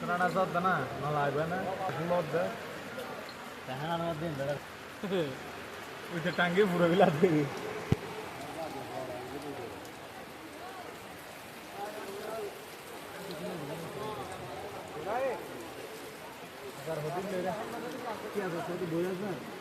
রানা সদ না না লাগবে না লোদ দে তাহার মধ্যে ওইটা টাঙ্গে পুরো বিলা দেবে কি আছে বই আছে